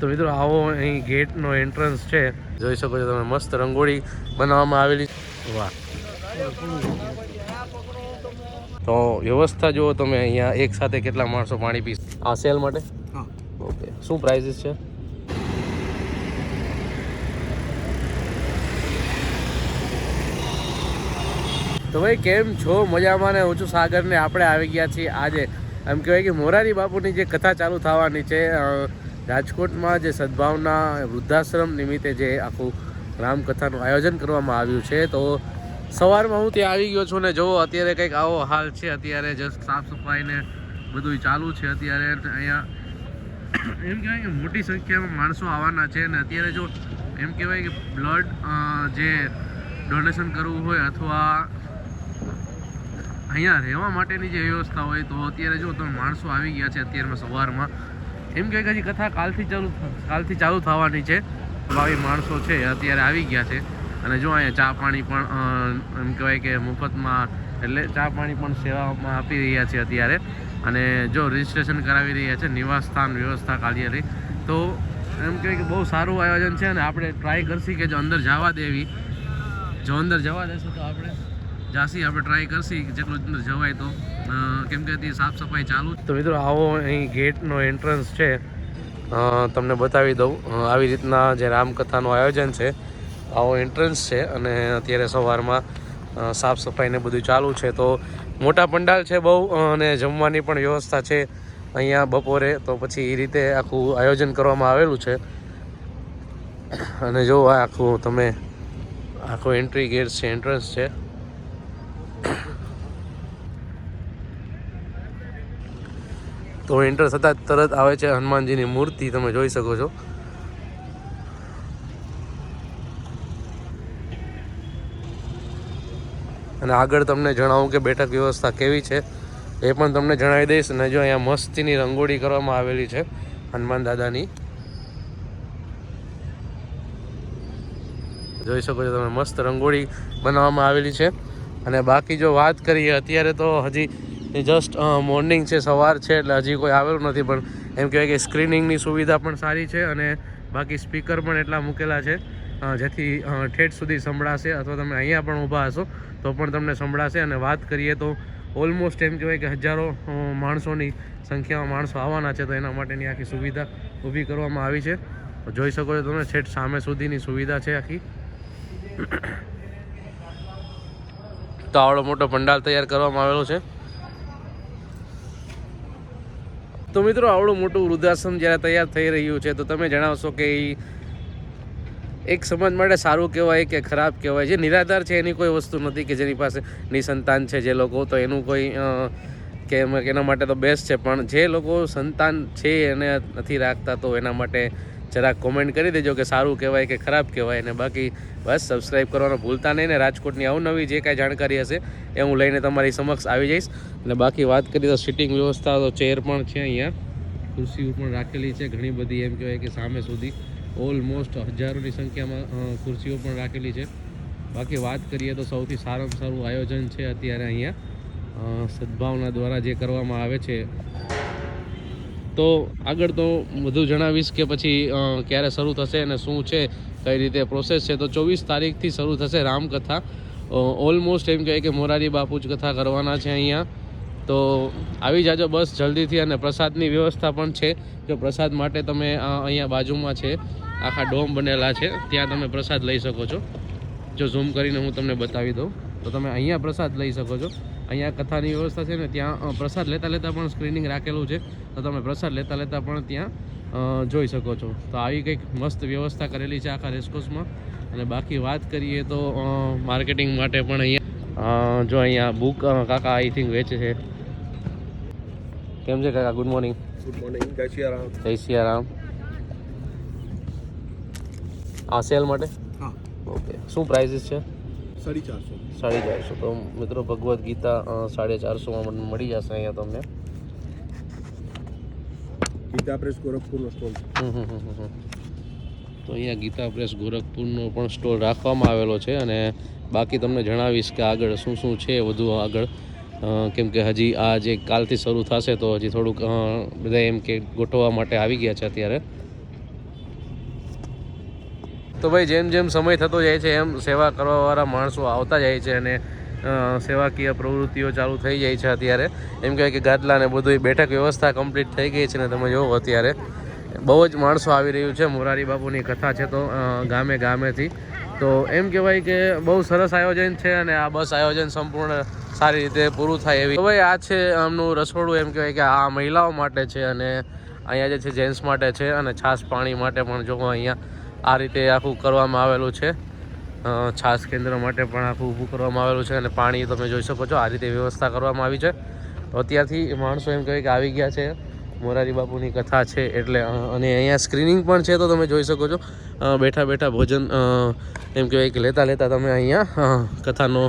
તો મિત્રો આવો અહીં ગેટનો એન્ટ્રન્સ છે. જોઈ શકો છો તમે મસ્ત રંગોળી બનાવવામાં આવેલી વાહ. તો વ્યવસ્થા જુઓ તમે અહીંયા એક સાથે કેટલા માણસો પાણી પી આ સેલ માટે? ઓકે. શું પ્રાઇઝિસ છે? તો ભાઈ કેમ છો? મજામાં ને? હું છું સાગર ને આપણે આવી ગયા છીએ આજે. એમ કહેવાય કે મોરારી બાપુની જે કથા ચાલુ થવાની છે રાજકોટમાં જે સદભાવના વૃદ્ધાશ્રમ નિમિત્તે જે આખું રામકથાનું આયોજન કરવામાં આવ્યું છે, તો સવારમાં હું ત્યાં આવી ગયો છું ને જુઓ અત્યારે કંઈક આવો હાલ છે, અત્યારે જસ્ટ સાફ સફાઈ ને બધું ચાલુ છે, અત્યારે અહીંયા એમ કહેવાય કે મોટી સંખ્યામાં માણસો આવવાના છે અને અત્યારે જો એમ કહેવાય કે બ્લડ જે ડોનેશન કરવું હોય અથવા અહીંયા રહેવા માટેની જે વ્યવસ્થા હોય તો અત્યારે જો તમે માણસો આવી ગયા છે અત્યારમાં સવારમાં એમ કે હજી કથા કાલથી ચાલુ કાલથી ચાલુ થવાની છે. બાવી માણસો છે અત્યારે આવી ગયા છે. અને જો અહીંયા ચા પાણી પણ એમ કહેવાય કે મફતમાં, એટલે ચા પાણી પણ સેવામાં આપી રહ્યા છે અત્યારે. અને જો રજિસ્ટ્રેશન કરાવી રહ્યા છે નિવાસ સ્થાન વ્યવસ્થા કાર્યાલય. તો એમ કહેવાય કે બહુ સારું આયોજન છે અને આપણે ટ્રાય કરશી કે જો અંદર જવા દેવી. જો અંદર જવા દેશું તો આપણે જાસી આપણે ટ્રાય કરશી જેટલું અંદર જવાય તો. કેમ કે હજી સાફ સફાઈ ચાલુ તો મિત્રો, આવો અહીં ગેટનો એન્ટ્રન્સ છે. તમને બતાવી દઉં. આવી રીતના જે રામકથાનું આયોજન છે, આવો એન્ટ્રન્સ છે અને અત્યારે સવારમાં સાફ સફાઈને બધું ચાલુ છે. તો મોટા પંડાલ છે બહુ અને જમવાની પણ વ્યવસ્થા છે અહીંયા બપોરે. તો પછી એ રીતે આખું આયોજન કરવામાં આવેલું છે. અને જો આખું તમે, આખો એન્ટ્રી ગેટ છે એન્ટ્રન્સ છે. તો એન્ટર થતાં તરત આવે છે હનુમાનજીની મૂર્તિ, તમે જોઈ શકો છો. અને આગળ તમને જણાવું કે બેઠક વ્યવસ્થા કેવી છે, એ પણ તમને જણાવી દઈશ. અને જો અહીંયા મસ્તીની રંગોળી કરવામાં આવેલી છે હનુમાન દાદાની. જોઈ શકો છો તમે મસ્ત રંગોળી બનાવવામાં આવેલી છે. અને બાકી જો વાત કરીએ, અત્યારે તો હજી જસ્ટ મોર્નિંગ છે, સવાર છે, એટલે હજી કોઈ આવેલું નથી, પણ એમ કહેવાય કે સ્ક્રીનિંગની સુવિધા પણ સારી છે અને બાકી સ્પીકર પણ એટલા મૂકેલા છે. જેથી ઠેઠ સુધી સંભળાશે અથવા તમે અહીંયા પણ ઊભા હશો, તો પણ તમને સંભળાશે. અને વાત કરીએ તો ઓલમોસ્ટ એમ કહેવાય કે હજારો માણસોની સંખ્યામાં માણસો આવવાના છે, તો એના માટેની આખી સુવિધા ઊભી કરવામાં આવી છે. જોઈ શકો છો તમે છેઠ સામે સુધીની સુવિધા છે આખી. તો આવડો મોટો પંડાલ તૈયાર કરવામાં આવેલો છે. તો મિત્રો, આવડું મોટું વૃદ્ધાશ્રમ જ્યારે તૈયાર થઈ રહ્યું છે, તો તમે જણાવશો કે એ એક સમાજ માટે સારું કહેવાય કે ખરાબ કહેવાય? જે નિરાધાર છે, એની કોઈ વસ્તુ નથી કે જેની પાસે નિસંતાન છે જે લોકો, તો એનું કોઈ કે એના માટે તો બેસ્ટ છે, પણ જે લોકો સંતાન છે એને નથી રાખતા, તો એના માટે જરાક કોમેન્ટ કરી દેજો કે સારું કહેવાય કે ખરાબ કહેવાય અને બાકી બસ સબસ્ક્રાઈબ કરવાનું ભૂલતા નહીં ને રાજકોટની અવનવી જે કાંઈ જાણકારી હશે એ હું લઈને તમારી સમક્ષ આવી જઈશ. અને બાકી વાત કરીએ તો સિટિંગ વ્યવસ્થા તો ચેર પણ છે અહીંયા. ખુરશીઓ પણ રાખેલી છે ઘણી બધી એમ કહેવાય કે સામે સુધી. ઓલમોસ્ટ હજારોની સંખ્યામાં ખુરશીઓ પણ રાખેલી છે. બાકી વાત કરીએ તો સૌથી સારામાં સારું આયોજન છે અત્યારે અહીંયા સદભાવના દ્વારા જે કરવામાં આવે છે તો આગળ તો બધું જણાવીશ કે પછી ક્યારે શરૂ થશે અને શું છે, કઈ રીતે પ્રોસેસ છે. તો ચોવીસ તારીખથી શરૂ થશે રામકથા. ઓલમોસ્ટ એમ કહેવાય કે મોરારી બાપુ જ કથા કરવાના છે અહીંયા. તો આવી જાજો બસ જલ્દીથી અને પ્રસાદની વ્યવસ્થા પણ છે. જો પ્રસાદ માટે તમે અહીંયા બાજુમાં છે, આખા ડોમ બનેલા છે, ત્યાં તમે પ્રસાદ લઈ શકો છો. જો ઝૂમ કરીને હું તમને બતાવી દઉં. તો તમે અહીંયા પ્રસાદ લઈ શકો છો. અહીંયા કથાની વ્યવસ્થા છે ને ત્યાં પ્રસાદ લેતા લેતા પણ સ્ક્રીનિંગ રાખેલું છે. તો તમે પ્રસાદ લેતા લેતા પણ ત્યાં જોઈ શકો છો. તો આવી કંઈક મસ્ત વ્યવસ્થા કરેલી છે આખા રેસકોર્સમાં. અને બાકી વાત કરીએ તો માર્કેટિંગ માટે પણ અહીંયા જો અહીંયા બુક કાકા આઈ થિંક વેચે છે. કેમ છે કાકા? ગુડ મોર્નિંગ ગુડ મોર્નિંગ જય સિયારામ. જય સિયારામ. આ સેલ માટે? હા. ઓકે શું પ્રાઇસીસ છે? સાડી ચારસો. સાડી ચારસો. તો મિત્રો ભગવદ્ ગીતા સાડી ચારસોમાં મને મળી જશે અહીંયા તમને. ગીતા પ્રેસ ગોરખપુરનો સ્ટોલ. તો અહીંયા ગીતા પ્રેસ ગોરખપુરનો પણ સ્ટોલ રાખવામાં આવેલો છે અને બાકી તમને જણાવીશ કે આગળ શું શું છે વધુ આગળ. કેમ કે હજી આ જે કાલથી શરૂ થશે તો હજી થોડુંક બધા એમ કે ગોઠવવા માટે આવી ગયા છે અત્યારે. તો ભાઈ જેમ જેમ સમય થતો જાય છે, એમ સેવા કરવાવાળા માણસો આવતા જાય છે અને સેવાકીય પ્રવૃત્તિઓ ચાલુ થઈ જાય છે અત્યારે. એમ કહેવાય કે ગાદલા ને બધું બેઠક વ્યવસ્થા કમ્પ્લીટ થઈ ગઈ છે ને તમે જોવો અત્યારે. બહુ જ માણસો આવી રહ્યું છે, મોરારી બાપુની કથા છે તો ગામે ગામેથી. તો એમ કહેવાય કે બહુ સરસ આયોજન છે અને આ બસ આયોજન સંપૂર્ણ સારી રીતે પૂરું થાય એવી. ભાઈ આ છે આમનું રસોડું, એમ કહેવાય કે આ મહિલાઓ માટે છે અને અહીંયા જે છે જેન્ટ્સ માટે છે અને છાશ પાણી માટે પણ જો અહીંયા આ રીતે આખું કરવામાં આવેલું છે. છાસ કેન્દ્ર માટે પણ આખું ઊભું કરવામાં આવેલું છે અને પાણી તમે જોઈ શકો છો, આ રીતે વ્યવસ્થા કરવામાં આવી છે. અત્યારથી માણસો એમ કહે કે આવી ગયા છે, મોરારી બાપુની કથા છે એટલે અને અહીંયા સ્ક્રીનિંગ પણ છે તો તમે જોઈ શકો છો. બેઠા બેઠા ભોજન એમ કહેવાય કે લેતા લેતા તમે અહીંયા કથાનો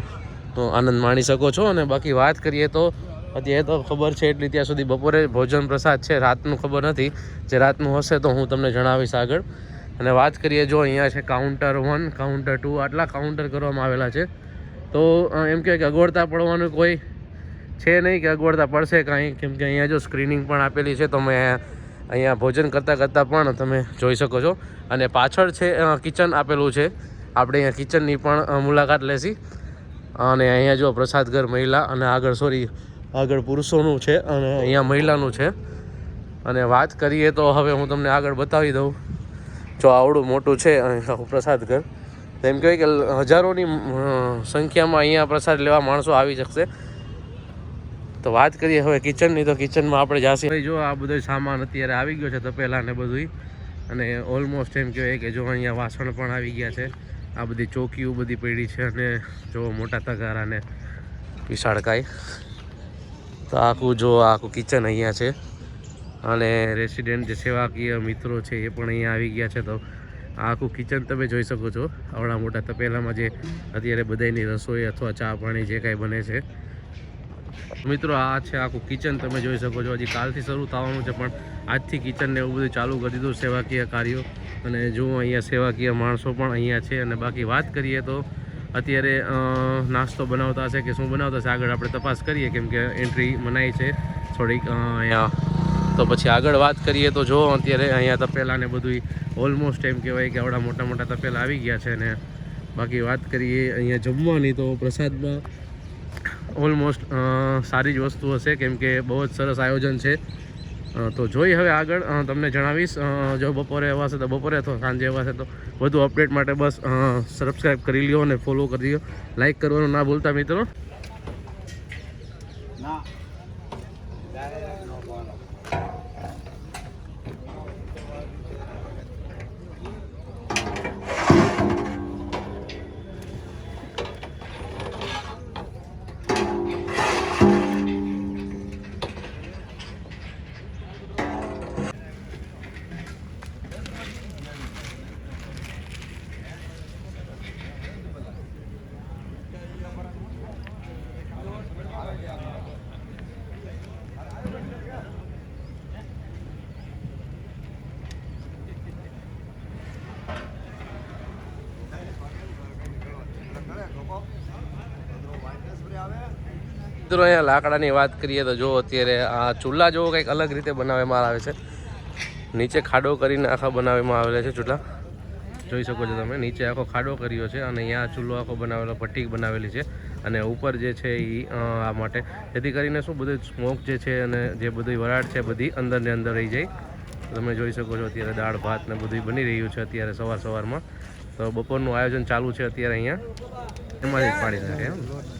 આનંદ માણી શકો છો. અને બાકી વાત કરીએ તો, અત્યારે તો ખબર છે એટલી ત્યાં સુધી બપોરે ભોજન પ્રસાદ છે, રાતનું ખબર નથી. જે રાતનું હશે તો હું તમને જણાવીશ આગળ. અને વાત કરીએ જો અહીંયા છે કાઉન્ટર વન કાઉન્ટર ટુ આટલા કાઉન્ટર કરવામાં આવેલા છે. તો એમ કે અગવડતા પડવાનું કોઈ છે નહીં કે અગવડતા પડશે કાંઈ? કેમ કે અહીંયા જો સ્ક્રીનિંગ પણ આપેલી છે, તમે અહીંયા ભોજન કરતાં કરતાં પણ તમે જોઈ શકો છો. અને પાછળ છે કિચન આપેલું છે. આપણે અહીંયા કિચનની પણ મુલાકાત લેશી. અને અહીંયા જો પ્રસાદ ઘર મહિલા અને આગળ સોરી આગળ પુરુષોનું છે અને અહીંયા મહિલાનું છે. અને વાત કરીએ તો હવે હું તમને આગળ બતાવી દઉં. જો આવડું મોટું છે પ્રસાદ ઘર. તો એમ કહેવાય કે હજારોની સંખ્યામાં અહીંયા પ્રસાદ લેવા માણસો આવી શકશે. તો વાત કરીએ હવે કિચનની, તો કિચનમાં આપણે જાસી. ભાઈ, જો આ બધો સામાન અત્યારે આવી ગયો છે તપેલા ને બધું અને ઓલમોસ્ટ એમ કહેવાય કે જો અહીંયા વાસણ પણ આવી ગયા છે. આ બધી ચોકીઓ બધી પડી છે અને જો મોટા તગારા ને વિશાળકાય. તો આખું જો આખું કિચન અહીંયા છે. અને રેસિડેન્ટ જે સેવાકીય મિત્રો છે એ પણ અહીંયા આવી ગયા છે તો આખું કિચન તમે જોઈ શકો છો. આવડા મોટા તપેલામાં જે અત્યારે બધાની રસોઈ અથવા ચા પાણી જે કાંઈ બને છે. મિત્રો, આ છે આખું કિચન તમે જોઈ શકો છો. હજી કાલથી શરૂ થવાનું છે, પણ આજથી કિચનને એવું બધું ચાલુ કરી દીધું સેવાકીય કાર્યો. અને જો અહીંયા સેવાકીય માણસો પણ અહીંયા છે અને બાકી વાત કરીએ તો અત્યારે નાસ્તો બનાવતા હશે કે શું બનાવતા હશે? આગળ આપણે તપાસ કરીએ કેમ કે એન્ટ્રી મનાઈ છે. થોડીક અહીંયા તો પછી આગળ વાત કરીએ તો જો અત્યારે અહીંયા તપેલા ને બધું ઓલમોસ્ટ એમ કહેવાય કે આવડા મોટા મોટા તપેલા આવી ગયા છે ને બાકી વાત કરીએ અહીંયા જમવાની તો પ્રસાદમાં ઓલમોસ્ટ સારી જ વસ્તુ હશે કેમ કે બહુ જ સરસ આયોજન છે. તો જોઈ હવે આગળ તમને જણાવીશ જો બપોરે અવાશે તો બપોરે અથવા સાંજે અવાશે તો વધુ અપડેટ માટે બસ સબસ્ક્રાઈબ કરી લ્યો અને ફોલો કરી લ્યો. લાઈક કરવાનું ના ભૂલતા મિત્રો. Yeah. મિત્રો, અહીંયા લાકડાની વાત કરીએ તો જો અત્યારે આ ચૂલા જેવો કંઈક અલગ રીતે બનાવવામાં આવે છે. નીચે ખાડો કરીને આખા બનાવવામાં આવેલા છે ચૂલા. જોઈ શકો છો તમે, નીચે આખો ખાડો કર્યો છે અને અહીંયા ચૂલો આખો બનાવેલો, પટ્ટી બનાવેલી છે. અને ઉપર જે છે એ આ માટે. જેથી કરીને શું બધું સ્મોક જે છે અને જે બધી વરાળ છે બધી અંદર ને અંદર રહી જાય. તમે જોઈ શકો છો અત્યારે દાળ, ભાત ને બધું બની રહ્યું છે અત્યારે સવાર સવારમાં. તો બપોરનું આયોજન ચાલુ છે અત્યારે અહીંયા. એમાંથી જ પાડી નાખે એમ.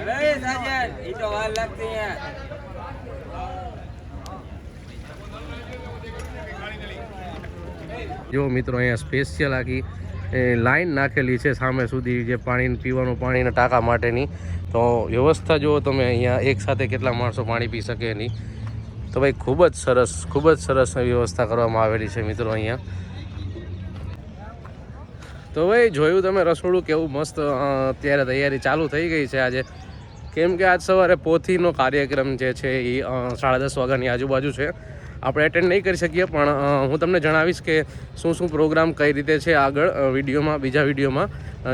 અરે સાજન એ તો વાર લાગતી જો મિત્રો, અહીંયા સ્પેશિયલ આખી લાઈન નાખેલી છે સામે સુધી જે પાણી, પીવાનું પાણીના ટાંકા માટેની. તો વ્યવસ્થા જુઓ તમે, અહીંયા એકસાથે કેટલા માણસો પાણી પી શકે નહીં તો ભાઈ, ખૂબ જ સરસ, ખૂબ જ સરસ વ્યવસ્થા કરવામાં આવેલી છે મિત્રો અહીંયા. તો ભાઈ, જોયું તમે રસોડું કેવું મસ્ત અત્યારે તૈયારી ચાલુ થઈ ગઈ છે આજે. કેમ કે આજ સવારે પોથીનો કાર્યક્રમ જે છે એ સાડા દસ વાગ્યાની આજુબાજુ છે. આપણે એટેન્ડ નહીં કરી શકીએ, પણ હું તમને જણાવીશ કે શું શું પ્રોગ્રામ કઈ રીતે છે આગળ વિડીયોમાં, બીજા વિડીયોમાં.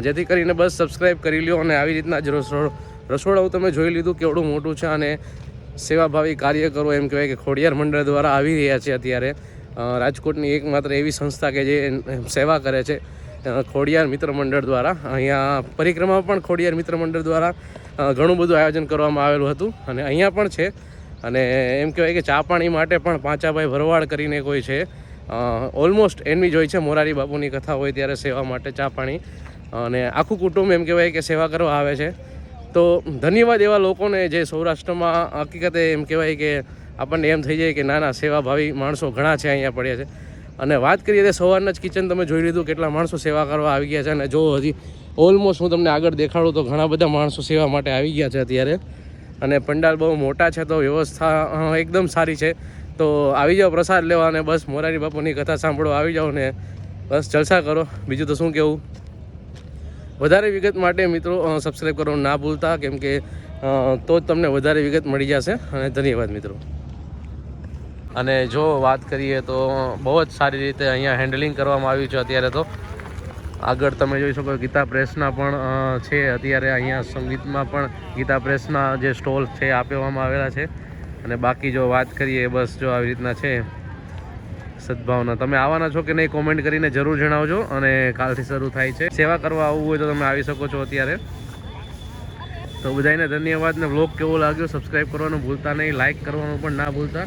જેથી કરીને બસ સબસ્ક્રાઈબ કરી લ્યો અને આવી રીતના જ રસોડ, રસોડાઓ તમે જોઈ લીધું કેવડું મોટું છે અને સેવાભાવી કાર્ય કરો એમ કહેવાય કે ખોડિયાર મંડળ દ્વારા આવી રહ્યા છે અત્યારે. રાજકોટની એકમાત્ર એવી સંસ્થા કે જે સેવા કરે છે. ખોડિયાર મિત્ર મંડળ દ્વારા, અહીંયા પરિક્રમા પણ ખોડિયાર મિત્ર મંડળ દ્વારા ઘણું બધું આયોજન કરવામાં આવેલું હતું. અને અહીંયા પણ છે. અને એમ કહેવાય કે ચા પાણી માટે પણ પાંચાભાઈ ભરવાડ કરીને કોઈ છે. ઓલમોસ્ટ એનવી હોય છે. મોરારી બાપુની કથા હોય ત્યારે સેવા માટે ચા પાણી. અને આખું કુટુંબ એમ કહેવાય કે સેવા કરવા આવે છે. તો ધન્યવાદ એવા લોકોને જે સૌરાષ્ટ્રમાં હકીકતે એમ કહેવાય કે આપણને એમ થઈ જાય કે ના ના, સેવાભાવી માણસો ઘણા છે અહીંયા પડ્યા છે. અને વાત કરીએ તો સવારના જ કિચન તમે જોઈ લીધું કેટલા માણસો સેવા કરવા આવી ગયા છે. અને જો હજી ઓલમોસ્ટ હું તમને આગળ દેખાડું તો ઘણા બધા માણસો સેવા માટે આવી ગયા છે અત્યારે. અને પંડાલ બહુ મોટા છે તો વ્યવસ્થા એકદમ સારી છે. તો આવી જાઓ પ્રસાદ લેવા અને બસ મોરારી બાપુની કથા સાંભળો આવી જાઓ ને બસ જલસા કરો. બીજું તો શું કહેવું વધારે વિગત માટે મિત્રો સબસ્ક્રાઈબ કરવાનું ના ભૂલતા, કેમ કે તો જ તમને વધારે વિગત મળી જશે. અને ધન્યવાદ મિત્રો. અને જો વાત કરીએ તો બહુ જ સારી રીતે અહીંયા હેન્ડલિંગ કરવામાં આવ્યું છે અત્યારે તો. આગળ તમે જોઈ શકો ગીતા પ્રેસના પણ છે. અત્યારે અહીંયા સંગીતમાં પણ ગીતા પ્રેસના જે સ્ટોલ છે આપવામાં આવેલા છે. અને બાકી જો વાત કરીએ બસ જો આવી રીતના છે. સદભાવના. તમે આવવાના છો કે નહીં કોમેન્ટ કરીને જરૂર જણાવજો અને કાલથી શરૂ થાય છે. સેવા કરવા આવવું હોય તો તમે આવી શકો છો અત્યારે. તો બધાને ધન્યવાદ ને બ્લોગ કેવો લાગ્યો? સબસ્ક્રાઈબ કરવાનું ભૂલતા નહીં. લાઈક કરવાનું પણ ના ભૂલતા.